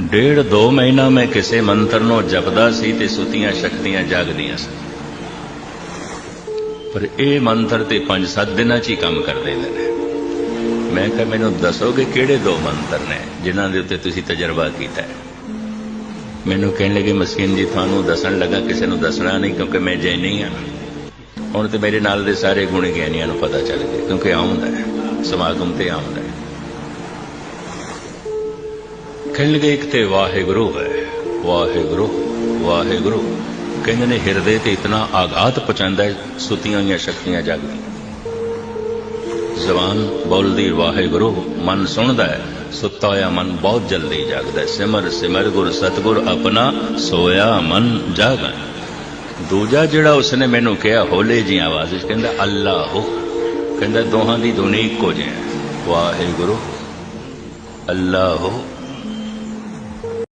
ਡੇਢ ਦੋ ਮਹੀਨਾ ਮੈਂ ਕਿਸੇ ਮੰਤਰ ਨੂੰ ਜਪਦਾ ਸੀ ਤੇ ਸੁਤੀਆਂ ਸ਼ਕਤੀਆਂ ਜਾਗਦੀਆਂ ਸੀ ਪਰ ਇਹ ਮੰਤਰ ਤੇ 5-7 ਦਿਨਾਂ 'ਚ ਹੀ ਕੰਮ ਕਰ ਦਿੰਦੇ ਨੇ। ਮੈਂ ਕਿਹਾ, ਮੈਨੂੰ ਦੱਸੋਗੇ ਕਿਹੜੇ ਦੋ ਮੰਤਰ ਨੇ ਜਿਨ੍ਹਾਂ ਦੇ ਉੱਤੇ ਤੁਸੀਂ ਤਜਰਬਾ ਕੀਤਾ ਹੈ? ਮੈਨੂੰ ਕਹਿਣ ਲੱਗੇ ਮਸਕੀਨ ਜੀ, ਤੁਹਾਨੂੰ ਦੱਸਣ ਲੱਗਾ, ਕਿਸੇ ਨੂੰ ਦੱਸਣਾ ਨਹੀਂ ਕਿਉਂਕਿ ਮੈਂ ਜੈਨੀ ਹਾਂ। ਹੁਣ ਤੇ ਮੇਰੇ ਨਾਲ ਦੇ ਸਾਰੇ ਗੁਣ ਗਿਆਨੀਆਂ ਨੂੰ ਪਤਾ ਚੱਲ ਗਿਆ, ਕਿਉਂਕਿ ਆਉਂਦਾ ਹੈ, ਸਮਾਗਮ ਤੇ ਆਉਂਦਾ ਹੈ ਕਹਿਣ ਲੱਗੇ ਇੱਕ ਤੇ ਵਾਹਿਗੁਰੂ ਹੈ ਵਾਹਿਗੁਰੂ ਵਾਹਿਗੁਰੂ ਕਹਿੰਦੇ ਨੇ ਹਿਰਦੇ ਤੇ ਇਤਨਾ ਆਘਾਤ ਪਹੁੰਚਾਉਂਦਾ ਹੈ ਸੁਤੀਆਂ ਹੋਈਆਂ ਸ਼ਕਤੀਆਂ ਜਾਗਦੀਆਂ ਜ਼ਬਾਨ ਬੋਲਦੀ ਵਾਹਿਗੁਰੂ ਮਨ ਸੁਣਦਾ ਹੈ ਸੁੱਤਾ ਹੋਇਆ ਮਨ ਬਹੁਤ ਜਲਦੀ ਜਾਗਦਾ ਸਿਮਰ ਸਿਮਰ ਗੁਰ ਸਤਗੁਰ ਆਪਣਾ ਸੋਇਆ ਮਨ ਜਾਗੈ ਦੂਜਾ ਜਿਹੜਾ ਉਸਨੇ ਮੈਨੂੰ ਕਿਹਾ ਹੋਲੇ ਜੀ ਆਵਾਜ਼ ਵਿੱਚ ਕਹਿੰਦਾ ਅੱਲਾਹੁ ਕਹਿੰਦਾ ਦੋਹਾਂ ਦੀ ਧੁਨੀ ਇੱਕੋ ਜਿਹੀ ਹੈ ਵਾਹਿਗੁਰੂ ਅੱਲਾਹੁ